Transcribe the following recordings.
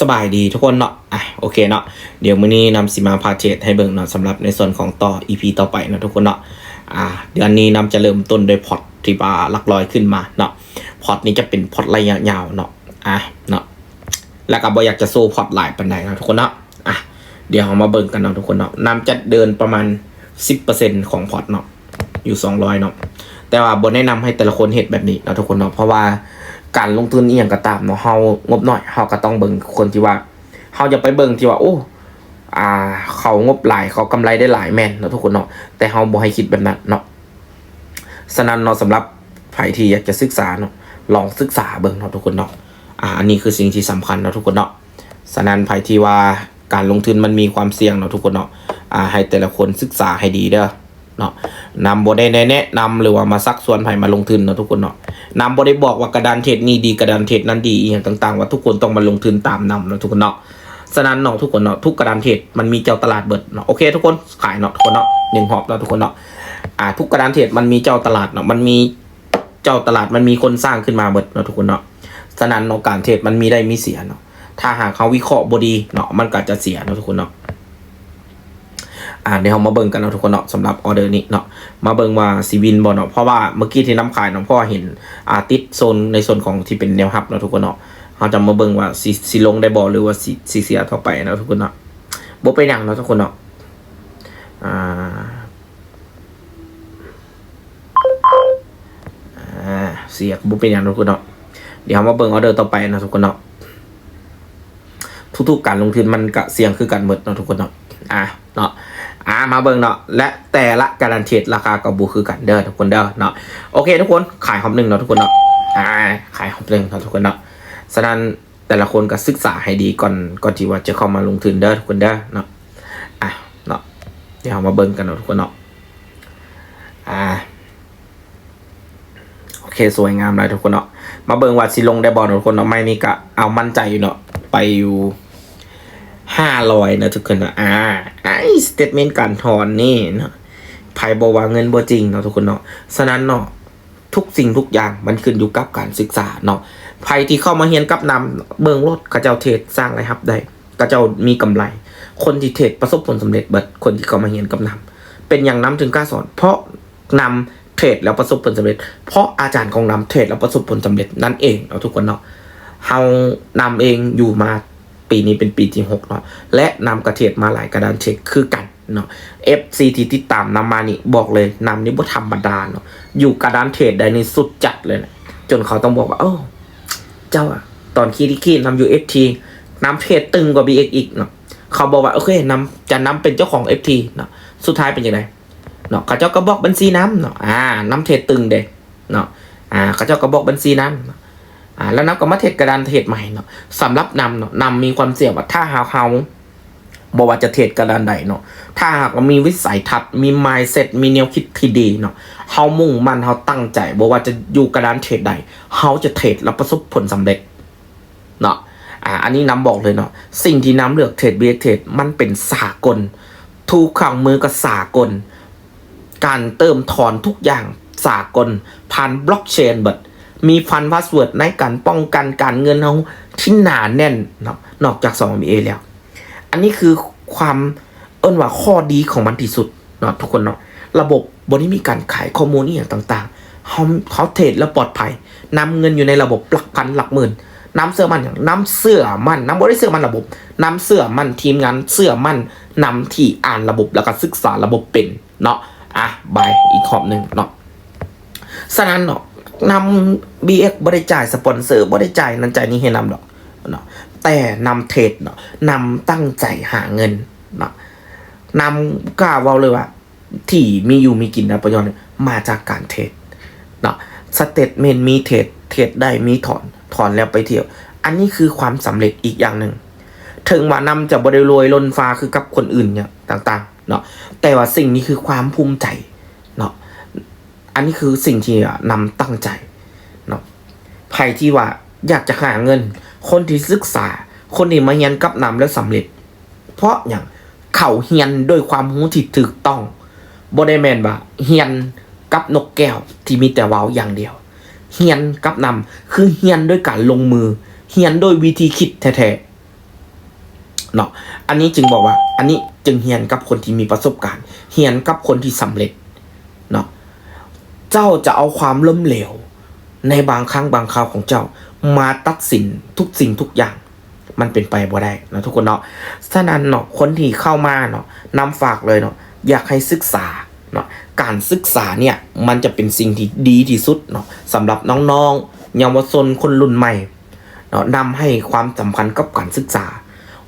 สบายดีทุกคนเนาะ อะโอเคเนาะ เดี๋ยวมื้อนี้นำสิมาพาเทศให้เบิ่งเนาะสำหรับในส่วนของต่อ EP ต่อไปเนาะทุกคนเนาะ อ่า เดือนนี้นำจะเริ่มต้นด้วยพอร์ตที่ว่าลักร้อยขึ้นมาเนาะ พอร์ตนี้จะเป็นพอร์ตระยะยาวเนาะ อะเนาะ แล้วก็บ่อยากจะโซ่พอร์ตหลายปานใดเนาะทุกคนเนาะ อะเดี๋ยวเรามาเบิ่งกันเนาะทุกคนเนาะนำจะเดินประมาณ 10%ของพอร์ตเนาะ อยู่ 200เนาะ แต่ว่าบนแนะนำให้แต่ละคนเห็ดแบบนี้เนาะทุกคนเนาะ เพราะว่า การลงทุนอีหยังก็ตามเนาะเฮางบหน่อยเฮาก็ต้องเบิ่งคนที่ว่าเฮาจะไปเบิ่งที่ว่าโอ้อ่าเขางบหลายเขากำไรได้หลายแม่นเนาะทุกคนเนาะแต่เฮาบ่ให้คิดแบบนั้นเนาะฉะนั้นเนาะสำหรับใครที่อยากจะศึกษาเนาะลองศึกษาเบิ่งเนาะทุกคนเนาะอ่าอันนี้คือสิ่งที่สำคัญเนาะทุกคนเนาะฉะนั้นใครที่ว่าการลงทุนมันมีความเสี่ยงเนาะทุกคนเนาะอ่าให้แต่ละคนศึกษาให้ดีเด้อเนาะนำบได้แนะนำหรือว่ามาซักส่วนไผมาลงทุนเนาะทุกคนเนาะ นำบได้บอกว่ากระดานเทรดนี่ดีกระดานเทรดนั้นดีอย่างต่างๆ ว่าทุกคนต้องมาลงทุนตามนำเนาะทุกคนเนาะฉะนั้นเนาะทุกคนเนาะทุกกระดานเทรดมันมีเจ้าตลาดเบิดเนาะโอเค ทุกคนขายเนาะทุกคนเนาะหนึ่งหอบเนาะทุกคนเนาะอ่า ทุกกระดานเทรดมันมีเจ้าตลาดเนาะมันมีเจ้าตลาดมันมีคนสร้างขึ้นมาเบิดเนาะทุกคนเนาะฉะนั้นเนาะการเทรดมันมีได้มีเสียเนาะถ้าหากเขาวิเคราะห์บดีเนาะมันก็จะเสียเนาะทุกคนเนาะ อ่าเดี๋ยวเรามาเบิ่งกันเนาะทุกคนเนาะสำหรับออเดอร์นี้เนาะมาเบิ่งว่าซีวินบอลเนาะเพราะว่าเมื่อกี้ที่น้ำขายเนาะเพราะว่าเห็นอาติดโซนในโซนของที่เป็นแนวฮับเนาะทุกคนเนาะเราจะมาเบิ่งว่าสิสิลงได้บอลหรือว่าสิสิเสียต่อไปเนาะทุกคนเนาะบ่ไปนหยังเนาะทุกคนเนาะอ่าอ่าเสียบ่เป็นหยังเนาะทุกคนเนาะเดี๋ยวเรามาเบิ่งออเดอร์ต่อไปเนาะทุกคนเนาะทุกๆการลงทุนมันก็เสี่ยงคือกันหมดเนาะทุกคนเนาะอะเนาะ อ่ามาเบิ่งเนาะและแต่ละการันตีราคากับบูคือกันเด้อทุกคนเด้อเนาะโอเค ทุกคนขายหอมหนึ่งเนาะทุกคนเนาะอ่าขายหอมหนึ่งเนาะทุกคนเนาะฉะนั้นแต่ละคนก็ศึกษาให้ดีก่อนก่อนที่ว่าจะเข้ามาลงทุนเด้อทุกคนเด้อเนาะอะเนาะเดี๋ยวมาเบิ่งกันเนาะทุกคนเนาะอ่าโอเคสวยงามเลยทุกคนเนาะมาเบิ่งว่าสิลงได้บอลทุกคนเนาะไม่นี่ก็เอามั่นใจอยู่เนาะไปอยู่ ห้าร้อยนะทุกคนนะอ่าไอ้สเตทเมนต์การถอนนี่เนาะไพ่บอกว่าเงินบ่จริงเนาะทุกคนเนาะฉะนั้นเนาะทุกสิ่งทุกอย่างมันขึ้นอยู่กับการศึกษาเนาะไพ่ที่เข้ามาเฮียนกับนำเบิงรถกระเจ้าเทรดสร้างรายรับได้กระเจ้ามีกำไร คนที่เทรดประสบผลสำเร็จเบิดคนที่เข้ามาเฮียนกับนำเป็นอย่างนำถึงกล้าสอน เพราะนำเทรดแล้วประสบผลสำเร็จ เพราะอาจารย์ของนำเทรดแล้วประสบผลสำเร็จนั่นเองเนาะทุกคนเนาะเฮานำเองอยู่มา ปีนี้เป็นปีที่6เนาะและนำกระเทียดมาหลายกระดานเช็คคือกันเนาะ FCT ที่ตามนำมานี่บอกเลยนำนี่บ่ธรรมดาเนาะอยู่กระดานเทรดได้นี่สุดจัดเลยนะจนเขาต้องบอกว่าเอ้เจ้าอะตอนคีดิคีนำอยู่ FT นำเทรดตึงกว่า BX อีกเนาะเขาบอกว่าโอเคนำจะนำเป็นเจ้าของ FT เนาะสุดท้ายเป็นยังไงเนาะเขาเจ้าก็บอกบัญชีน้ำเนาะอ่านำเทรดตึงเด้เนาะอ่าเขาเจ้าก็บอกบัญชีน้ำ อ่าแล้วนับก็มาเทรดกระดานเทรดใหม่เนาะสำหรับนำเนาะนำมีความเสี่ยงว่าถ้าหาเฮาบอกว่าจะเทรดกระดานใดเนาะถ้าหากมีวิสัยทัศน์มี mindset มีแนวคิดที่ดีเนาะเฮามุ่งมั่นเฮาตั้งใจบอกว่าจะอยู่กระดานเทรดใดเฮาจะเทรดแล้วประสบผลสำเร็จเนาะอ่าอันนี้นำบอกเลยเนาะสิ่งที่นำเลือกเทรดเบียเทรดมันเป็นสากล ทุกครั้งมือกับสากล การเติมถอนทุกอย่างสากลผ่านบล็อกเชนเบิด มีฟันพาสเวิร์ดในการป้องกันการเงินเขาที่หนาแน่นเนาะนอกจาก 2MBA แล้ว อันนี้คือความเอิ้นว่าข้อดีของมันที่สุดเนาะทุกคนเนาะระบบบนี้มีการขายข้อมูลนี่อย่างต่างๆเขาเขาเทรดแล้วปลอดภัยนำเงินอยู่ในระบบหลักพันหลักหมื่นน้ำเสื้อมันอย่างน้ำเสื้อมันน้ำบริเสื้อมันระบบน้ำเสื้อมันทีมงานเสื้อมันนำที่อ่านระบบแล้วก็ศึกษาระบบเป็นเนาะอะบายอีกขอบหนึ่งเนาะฉะนั้นเนาะ นำ BX บริจ่ายสปอนเซอร์บริจ่ายนั้นใจายนี้ให้นำดอกเนาะแต่นำเทรดเนาะนำตั้งใจหาเงินเนาะนำกล้าว้าเลยว่า ที่มีอยู่มีกินนะประยชน์มาจากการเทรดเนาะสเตทเมนมีเทรดเทรดได้มีถอนถอนแล้วไปเที่ยว อันนี้คือความสำเร็จอีกอย่างหนึ่งถึงว่านำจะบริรวยล้นฟ้าคือกับคนอื่นเนี่ยต่าง ๆ เนาะแต่ว่าสิ่งนี้คือความภูมิใจ อันนี้คือสิ่งที่นำตั้งใจเนาะใครที่ว่าอยากจะหาเงิน คนที่ศึกษา คนที่มาเฮียนกับนำแล้วสำเร็จ เพราะอย่างเขาเฮียนด้วยความรู้ที่ถูกต้องบไดแมนว่าเฮียนกับนกแก้วที่มีแต่ว้าวอย่างเดียว เฮียนกับนำคือเฮียนด้วยการลงมือ เฮียนด้วยวิธีคิดแท้ๆเนาะอันนี้จึงบอกว่า อันนี้จึงเฮียนกับคนที่มีประสบการณ์ เฮียนกับคนที่สำเร็จ เจ้าจะเอาความล้มเหลว ในบางครั้งบางคราวของเจ้า มาตัดสินทุกสิ่งทุกอย่าง มันเป็นไปบ่ได้นะทุกคนเนาะฉะนั้นเนาะคนที่เข้ามาเนาะนำฝากเลยเนาะอยากให้ศึกษาเนาะการศึกษาเนี่ยมันจะเป็นสิ่งที่ดีที่สุดเนาะสำหรับน้องๆเยาวชนคนรุ่นใหม่เนาะนำให้ความสำคัญกับการศึกษา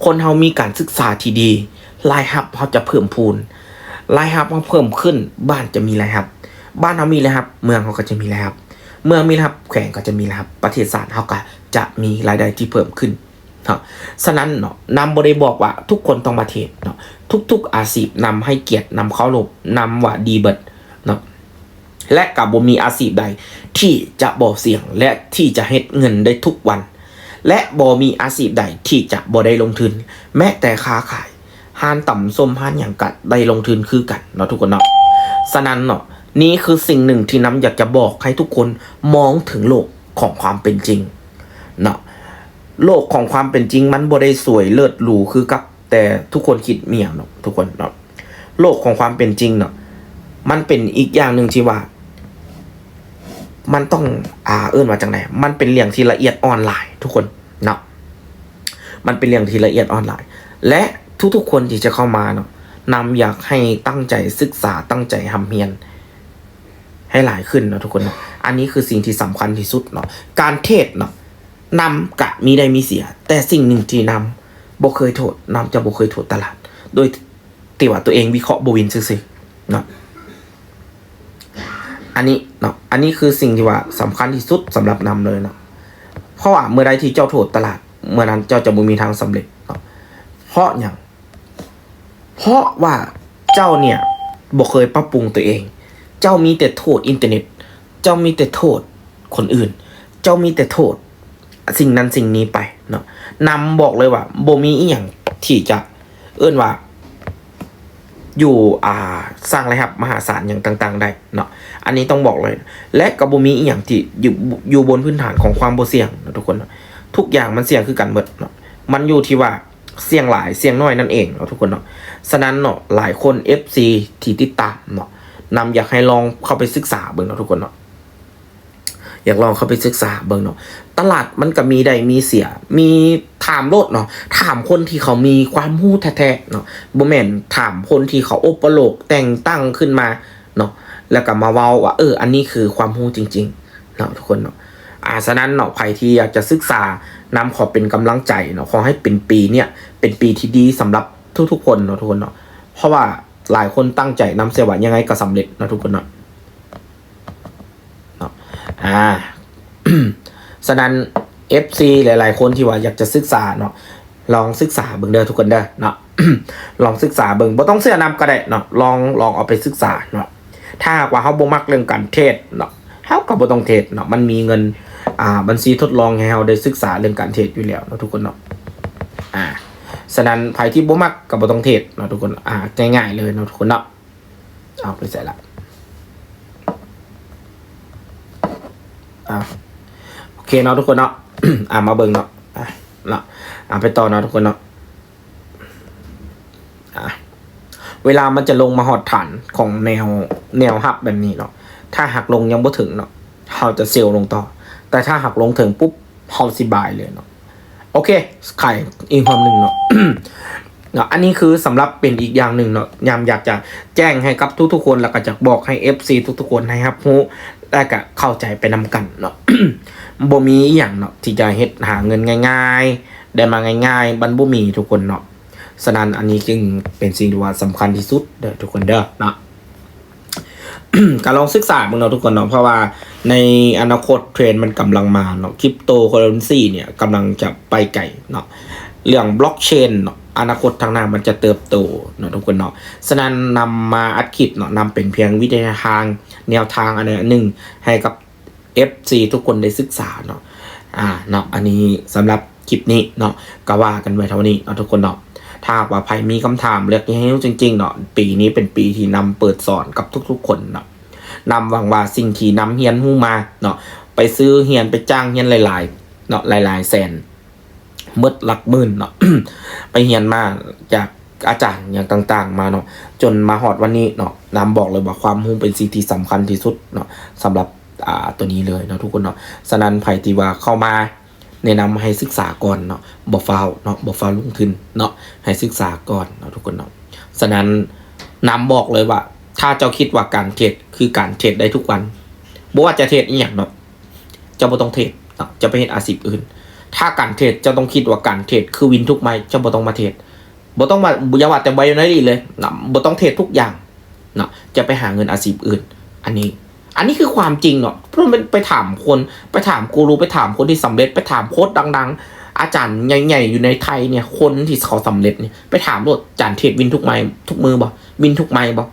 คนเฮามีการศึกษาที่ดีรายรับเขาจะเพิ่มพูนรายรับเขาเพิ่มขึ้น บ้านจะมีรายรับ บ้านเขามีรายรับ เมืองเขาก็จะมีรายรับเมืองมีรายรับแขวงก็จะมีรายรับประเทศชาสติเขาก็จะมีรายได้ที่เพิ่มขึ้นเนาะฉะนั้นเนาะนำบริบอกว่าทุกคนต้องมาเทศเนาะทุก ๆ อาชีพนำให้เกียรตินำเข้ารบนำว่าดีเบิดเนาะและกับบ่มีอาชีพใด ที่จะบ่เสี่ยงและที่จะเฮ็ดเงินได้ทุกวัน และบ่มีอาชีพใดที่จะบ่ได้ลงทุน แม้แต่ค้าขายห้านต่ำส้มห้านอย่างกัดได้ลงทุนคือกันเนาะทุกคนเนาะฉะนั้นเนาะ นี่คือสิ่งหนึ่งที่น้ำอยากจะบอกให้ทุกคนมองถึงโลกของความเป็นจริงเนาะโลกของความเป็นจริงมันบ่ได้สวยเลิศหรูคือกับ แต่ทุกคนคิดเมียงเนาะทุกคนเนาะโลกของความเป็นจริงเนาะมันเป็นอีกอย่างหนึ่งที่ว่า มันต้องอ่าเอื้อนมาจากไหนมันเป็นเรื่องที่ละเอียดออนไลน์ ทุกคนเนาะมันเป็นเรื่องที่ละเอียดออนไลน์ และทุกๆคนที่จะเข้ามาเนาะนำอยากให้ตั้งใจศึกษาตั้งใจทำเพียน ให้หลายขึ้นเนาะทุกคนเนาะอันนี้คือสิ่งที่สำคัญที่สุดเนาะการเทศเนาะนำกะมีได้มีเสีย แต่สิ่งหนึ่งที่นำบ่เคยโทษนำจะบ่เคยโทษตลาด โดยที่ว่าตัวเองวิเคราะห์บวินซื่อๆเนาะอันนี้เนาะอันนี้คือสิ่งที่ว่าสำคัญที่สุดสำหรับนำเลยเนาะเพราะว่าเมื่อใดที่เจ้าโทษตลาด เมื่อนั้นเจ้าจะบ่มีทางสำเร็จเนาะเพราะอย่างเพราะว่าเจ้าเนี่ยบ่เคยปรับปรุงตัวเอง เจ้ามีแต่โทษอินเทอร์เน็ต เจ้ามีแต่โทษคนอื่น เจ้ามีแต่โทษ สิ่งนั้นสิ่งนี้ไปเนาะนำบอกเลยว่าโบมีอีหยังที่จะเอื้อนว่า อยู่อ่าสร้างรายรับมหาศาลอย่างต่าง ๆ ได้เนาะอันนี้ต้องบอกเลย และกับโบมีอีหยังที่อยู่อยู่บนพื้นฐานของความบ่เสี่ยงนะทุกคนทุกอย่างมันเสี่ยงคือกันหมดเนาะมันอยู่ที่ว่าเสี่ยงหลายเสี่ยงน้อยนั่นเองเนาะทุกคนเนาะฉะนั้นเนาะหลายคน FC ที่ติดตามเนาะ นำอยากให้ลองเข้าไปศึกษาเบิ่งเนาะทุกคนเนาะอยากลองเข้าไปศึกษาเบิ่งเนาะตลาดมันก็มีได้มีเสีย มีถามโลดเนาะถามคนที่เขามีความรู้แท้ๆเนาะบ่แม่นถามคนที่เขาอุปโลกแต่งตั้งขึ้นมาเนาะแล้วก็มาเว้าว่าเออ อันนี้คือความรู้จริงๆเนาะทุกคนเนาะอ่าฉะนั้นเนาะใครที่อยากจะศึกษานำขอเป็นกำลังใจเนาะขอให้เป็นปีเนี่ยเป็นปีที่ดีสำหรับทุกๆคนเนาะทุกคนเนาะเพราะว่า หลายคนตั้งใจนำเสียว่ายังไงก็สำเร็จนะทุกคนเนาะอ่าฉะนั้น FC หลาย ๆ คนที่ว่าอยากจะศึกษาเนาะลองศึกษาเบิ่งเด้อทุกคนเด้อเนาะลองศึกษาเบิ่งบ่ต้องเสื้อนำก็ได้เนาะลองลองเอาไปศึกษาเนาะถ้ากว่าเฮาบ่มักเรื่องการเทศเนาะเฮาก็บ่ต้องเทศเนาะมันมีเงินอ่าบัญชีทดลองให้เฮาได้ศึกษาเรื่องการเทศอยู่แล้วเนาะทุกคนเนาะ ฉะนั้นใครที่บ่มักก็บ่ต้องเทศเนาะทุกคนอ่าง่ายๆเลยเนาะทุกคนเนาะเอาไปใส่ละอ่าโอเคเนาะทุกคนเนาะอ่ามาเบิ่งเนาะอะเนาะอ่าไปต่อเนาะทุกคนเนาะอะเวลามันจะลงมาหอดฐานของแนวแนวหักแบบนี้เนาะถ้าหักลงยังบ่ถึงเนาะเราจะเซลล์ลงต่อ แต่ถ้าหักลงถึงปุ๊บเราสิบายเลยเนาะ โอเคไข่อีกความหนึ่งเนาะเนาะอันนี้คือสำหรับเป็นอีกอย่างหนึ่งเนาะยามอยากจะแจ้งให้กับทุกๆคนแล้วก็จะบอกให้ FC ทุกๆคนให้ครับรู้และก็เข้าใจไปนำกันเนาะบ่มีอย่างเนาะที่จะเฮ็ดหาเงินง่าย ๆ ได้มาง่าย ๆบันบ่มีทุกคนเนาะฉะนั้นอันนี้จึงเป็นสิ่งที่ว่าสำคัญที่สุดเด้อทุกคนเด้อเนาะ การลองศึกษาเบิ่งเนาะทุกคนเนาะเพราะว่าในอนาคตเทรนด์มันกำลังมาเนาะคริปโตเคอเรนซีเนี่ยกำลังจะไปไกลเนาะเรื่องบล็อกเชนเนาะอนาคตทางหน้ามันจะเติบโตเนาะทุกคนเนาะฉะนั้นนำมาอัดคลิปเนาะนำเป็นเพียงวิทยาทางแนวทางอันหนึ่งให้กับ FC ทุกคนได้ศึกษาเนาะอ่าเนาะอันนี้สำหรับคลิปนี้เนาะก็ว่ากันไว้เท่านี้เนาะทุกคนเนาะ ถ้าว่าใครมีคำถามเลือกให้รู้จริงๆเนาะปีนี้เป็นปีที่นำเปิดสอนกับทุกๆ คนเนาะนำหวังว่าสิ่งที่นำเฮียนหู้มาเนาะไปซื้อเฮียนไปจ้างเฮียนหลายๆเนาะหลายๆแสนเมดหลักหมื่นเนาะไปเรียนมาจากอาจารย์อย่างต่างๆ มาเนาะจนมาฮอดวันนี้เนาะนำบอกเลยว่าความรู้เป็นสิ่งที่สำคัญที่สุดเนาะสำหรับอ่าตัวนี้เลยเนาะทุกคนเนาะฉะนั้นไผที่ว่าเข้ามา แนะนำให้ศึกษาก่อนเนาะบ่ฟ้าวเนาะบ่ฟ้าวลงทุนเนาะให้ศึกษาก่อนเนาะทุกคนเนาะฉะนั้นนำบอกเลยว่า ถ้าเจ้าคิดว่าการเทรดคือการเทรดได้ทุกวันบ่ว่าจะเทรดอีหยังเนาะเจ้าบ่ต้องเทรดเนาะจะไปเฮ็ดอาชีพอื่น ถ้าการเทรดเจ้าต้องคิดว่าการเทรดคือวินทุกไม้เจ้าบ่ต้องมาเทรดบ่ต้องมาอย่าว่าแต่ไบโอนารีเลยนะบ่ต้องเทรดทุกอย่างเนาะจะไปหาเงินอาชีพอื่น อันนี้ อันนี้คือความจริงเนาะเพราะมันไปถามคนไปถามกูรูไปถามคนที่สำเร็จไปถามโค้ดดัง ๆ อาจารย์ใหญ่ๆอยู่ในไทยเนี่ยคนที่เขาสำเร็จเนี่ยไปถามว่าอาจารย์เทรดวินทุกไม้ทุกมือบ่วินทุกไม้บ่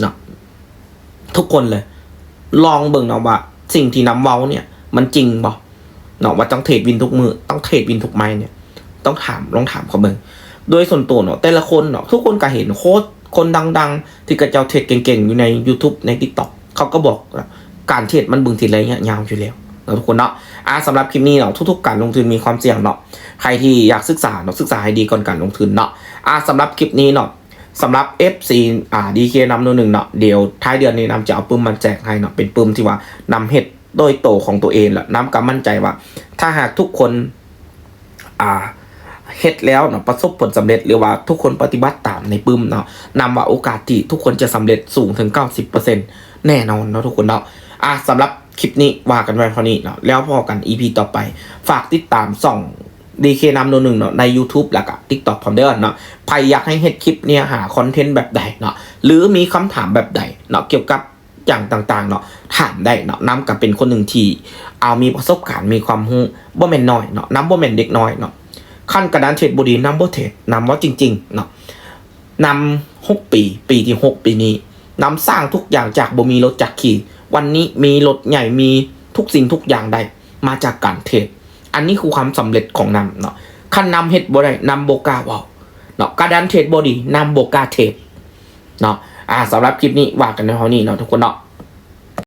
เนาะทุกคนเลย ลองเบิ่งเนาะว่า สิ่งที่น้ำเว้าเนี่ย มันจริงบ่เนาะว่าต้องเทรดวินทุกมือต้องเทรดวินทุกไม้เนี่ยต้องถามลองถามเขาเบิ่งโดยส่วนตัวเนาะแต่ละคนเนาะทุกคนก็เห็นโค้ดคนดัง ๆ ที่กระเจ้าเทรดเก่งๆอยู่ใน YouTube ใน TikTok เขาก็บอกการเทรดมันบึงทีระยะยยาวอยู่แล้วนะทุกคนเนาะอ่าสำหรับคลิปนี้เนาะทุก ๆ การลงทุนมีความเสี่ยงเนาะใครที่อยากศึกษาเนาะศึกษาให้ดีก่อนการลงทุนเนาะอ่าสำหรับคลิปนี้เนาะสำหรับ FC อ่า DK นำโนหนึ่งเนาะเดี๋ยวท้ายเดือนนี้นำจะเอาปื้มมันแจกให้เนาะเป็นปื้มที่ว่านำเฮ็ดโดยโตของตัวเองแหละนำกำมั่นใจว่า ถ้าหากทุกคนอ่าเฮ็ดแล้วเนาะประสบผลสำเร็จหรือว่าทุกคนปฏิบัติตามในปึ้มเนาะนำว่าโอกาสที่ทุกคนจะสำเร็จสูงถึง 90% แน่นอนเนาะทุกคนเนาะอะสำหรับคลิปนี้ว่ากันไว้เท่นี้เนาะแล้วพอกัน EP ต่อไป ฝากติดตามส่อง DK นำโนหนึ่งเนาะใน YouTube แล้วก็ TikTok พร้อมเด้อเนาะใครอยากให้เฮ็ดคลิปเนี่ยหาคอนเทนต์แบบใดเนาะหรือมีคำถามแบบใดเนาะเกี่ยวกับอย่างต่างๆเนาะถามได้เนาะน้ำกับเป็นคนหนึ่งที่เอามีประสบการณ์มีความรู้บ่แม่นน้อยเนาะน้ำบ่แม่นเด็กน้อยเนาะขั้นกระดานเทรดบดีนัมเบอร์เทรดนำว่าจริงๆเนาะนำหกปี ปีที่หกปีนี้ นำสร้างทุกอย่างจากบ่มีรถจักรขี่ วันนี้มีรถใหญ่มีทุกสิ่งทุกอย่างได้มาจากการเทรดอันนี้คือความสำเร็จของนำเนาะขั้นนำเฮ็ดบ่ได้นำโบกาเว้าเนาะกระดานเทรดบดีนำโบกาเทรดเนาะอ่าสำหรับคลิปนี้ว่ากันในเท่านี้เนาะทุกคนเนาะ